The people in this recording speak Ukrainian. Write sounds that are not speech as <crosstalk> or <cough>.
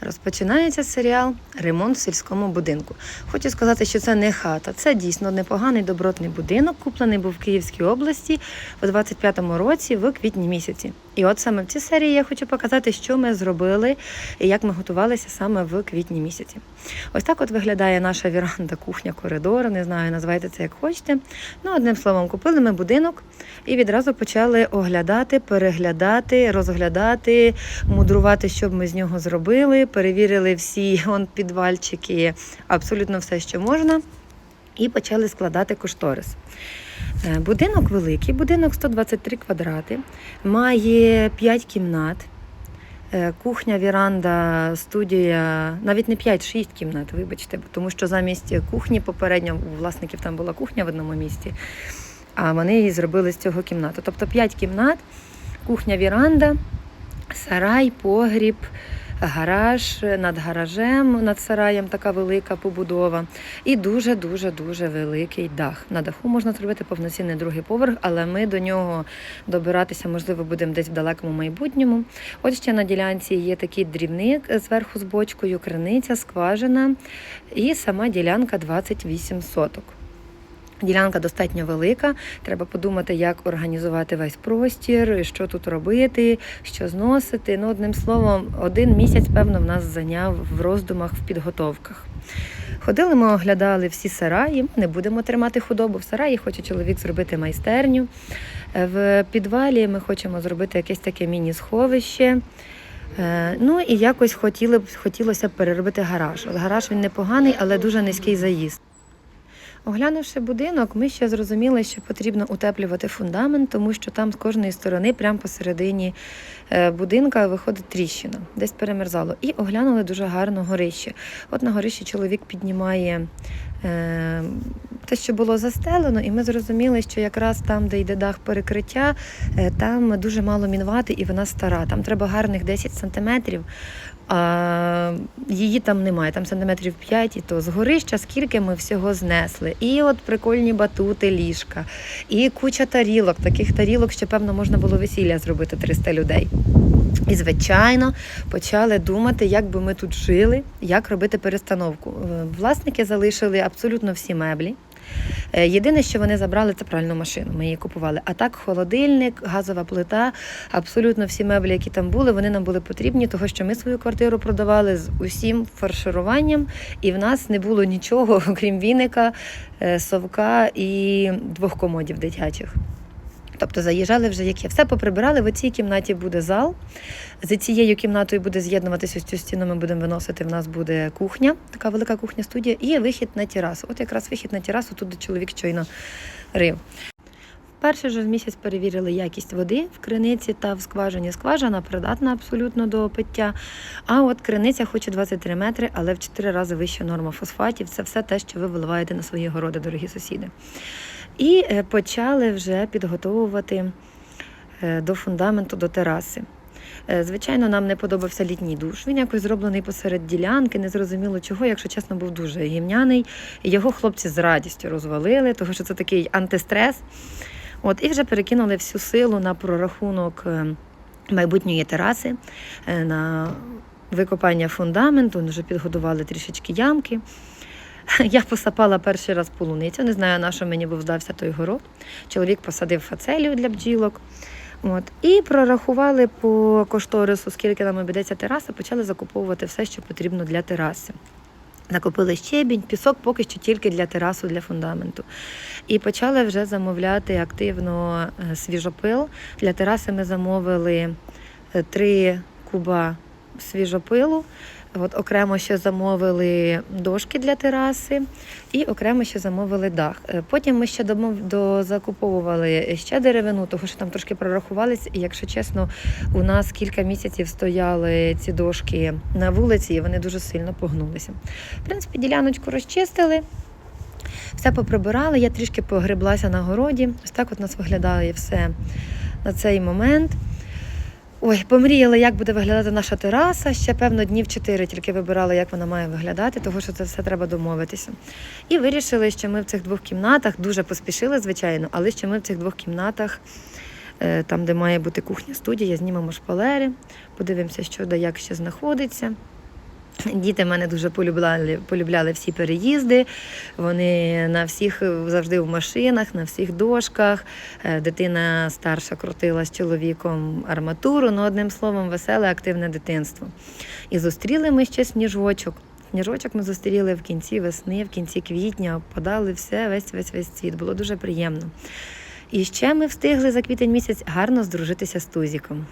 Розпочинається серіал Ремонт в сільському будинку. Хочу сказати, що це не хата, це дійсно непоганий добротний будинок, куплений був в Київській області у 25-му році в квітні місяці. І от саме в цій серії я хочу показати, що ми зробили і як ми готувалися саме в квітні місяці. Ось так от виглядає наша віранда, кухня, коридор. Не знаю, називайте це як хочете. Ну, одним словом, купили ми будинок і відразу почали оглядати, переглядати, розглядати, мудрувати, що б ми з нього зробили. Перевірили всі он, підвальчики, абсолютно все, що можна, і почали складати кошторис. Е, Будинок великий, будинок 123 квадрати, має 5 кімнат. Е, Кухня, віранда, студія, навіть не 5-6 кімнат, вибачте, тому що замість кухні попередньо у власників там була кухня в одному місці, а вони її зробили з цього кімнату. Тобто 5 кімнат, кухня, віранда, сарай, погріб, гараж, над гаражем, над сараєм така велика побудова. І дуже-дуже дуже великий дах. На даху можна зробити повноцінний другий поверх, але ми до нього добиратися, можливо, будемо десь в далекому майбутньому. От ще на ділянці є такий дрібник зверху з бочкою, криниця, скважина і сама ділянка 28 соток. Ділянка достатньо велика. Треба подумати, як організувати весь простір, що тут робити, що зносити. Ну, одним словом, один місяць, певно, в нас зайняв в роздумах, в підготовках. Ходили, ми оглядали всі сараї. Не будемо тримати худобу в сараї. Хоче чоловік зробити майстерню. В підвалі ми хочемо зробити якесь таке міні-сховище. Е, Ну і якось хотіли хотілося б переробити гараж. От гараж він непоганий, але дуже низький заїзд. Оглянувши будинок, ми ще зрозуміли, що потрібно утеплювати фундамент, тому що там з кожної сторони, прямо посередині е, будинка, виходить тріщина, десь перемерзало. І оглянули дуже гарно горище. От на горищі чоловік піднімає е, те, що було застелено, і ми зрозуміли, що якраз там, де йде дах перекриття, е, там дуже мало мінвати, і вона стара. Там треба гарних 10 сантиметрів. А її там немає, там сантиметрів 5, і то з горища скільки ми всього знесли. І от прикольні батути, ліжка, і куча тарілок. Таких тарілок, що певно можна було весілля зробити 300 людей. І, звичайно, почали думати, як би ми тут жили, як робити перестановку. Е, Власники залишили абсолютно всі меблі. Е, Єдине, що вони забрали, це пральну машину. Ми її купували. А так, холодильник, газова плита, абсолютно всі меблі, які там були, вони нам були потрібні, тому що ми свою квартиру продавали з усім фаршируванням, і в нас не було нічого, <laughs> окрім віника, е, совка і двох комодів дитячих. Тобто заїжджали вже як є. Все поприбирали. В цій кімнаті буде зал. За цією кімнатою буде з'єднуватися ось цю стіну. Ми будемо виносити. В нас буде кухня, така велика кухня-студія, і вихід на терасу. От якраз вихід на терасу, тут чоловік щойно рив. Перший же в місяць перевірили якість води в криниці та в скважині. Скважина придатна абсолютно до пиття. А от криниця хоче 23 метри, але в 4 рази вища норма фосфатів. Це все те, що ви виливаєте на свої городи, дорогі сусіди. І е, почали вже підготовувати е, до фундаменту, до тераси. Е, Звичайно, нам не подобався літній душ. Він якось зроблений посеред ділянки, незрозуміло чого, якщо чесно, був дуже гімняний. Його хлопці з радістю розвалили, тому що це такий антистрес. От, і вже перекинули всю силу на прорахунок майбутньої тераси, на викопання фундаменту, вже підготували трішечки ямки. <laughs> Я посапала перший раз полуницю. Не знаю, на що мені був здався той город. Чоловік посадив фацелію для бджілок. От. І прорахували по кошторису, скільки нам обійдеться тераса, почали закуповувати все, що потрібно для тераси. Накупили щебінь, пісок поки що тільки для терасу, для фундаменту. І почали вже замовляти активно е, свіжопил. Для тераси ми замовили е, три куба свіжопилу. От окремо ще замовили дошки для тераси і окремо ще замовили дах. Е, Потім ми ще дозакуповували ще деревину, тому що там трошки прорахувалися. І якщо чесно, у нас кілька місяців стояли ці дошки на вулиці, і вони дуже сильно погнулися. В принципі, діляночку розчистили. Все поприбирали, я трішки погреблася на городі. Ось так от у нас виглядає все на цей момент. Ой, помріяла, як буде виглядати наша тераса. Ще, певно, днів чотири тільки вибирала, як вона має виглядати, тому що це все треба домовитися. І вирішили, що ми в цих двох кімнатах дуже поспішили, звичайно, але що ми в цих двох кімнатах, е, там, де має бути кухня, студія, знімемо шпалери, подивимося, що де як ще знаходиться. Діти мене дуже полюбляли, полюбляли всі переїзди. Вони на всіх завжди в машинах, на всіх дошках. Е, Дитина старша крутила з чоловіком арматуру. Ну, одним словом, веселе, активне дитинство. І зустріли ми ще сніжочок. Сніжочок ми зустріли в кінці весни, в кінці квітня, подали все, весь весь весь світ. Було дуже приємно. І ще ми встигли за квітень місяць гарно здружитися з Тузіком.